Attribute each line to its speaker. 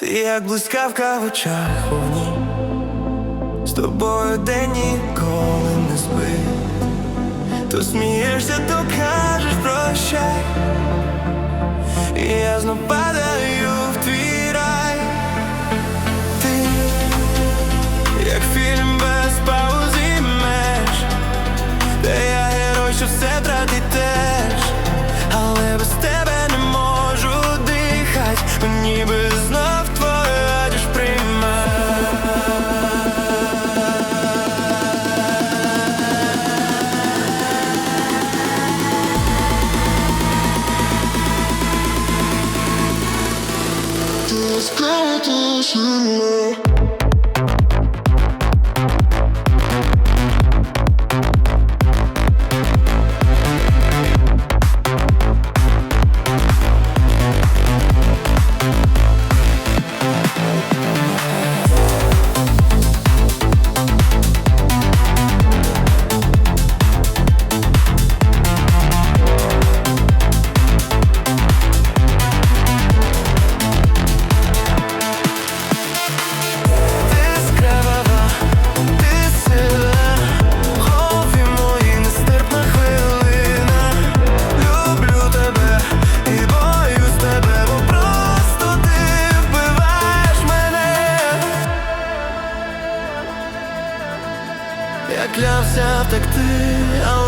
Speaker 1: Ти як блискавка в очах повні, з тобою день ніколи не спить. То смієшся, то кажеш прощай. І я знов падаю в твій рай. Ти як фільм без паузи меж, де я герой, що все втратить теж, Ти Я клявся втекти, але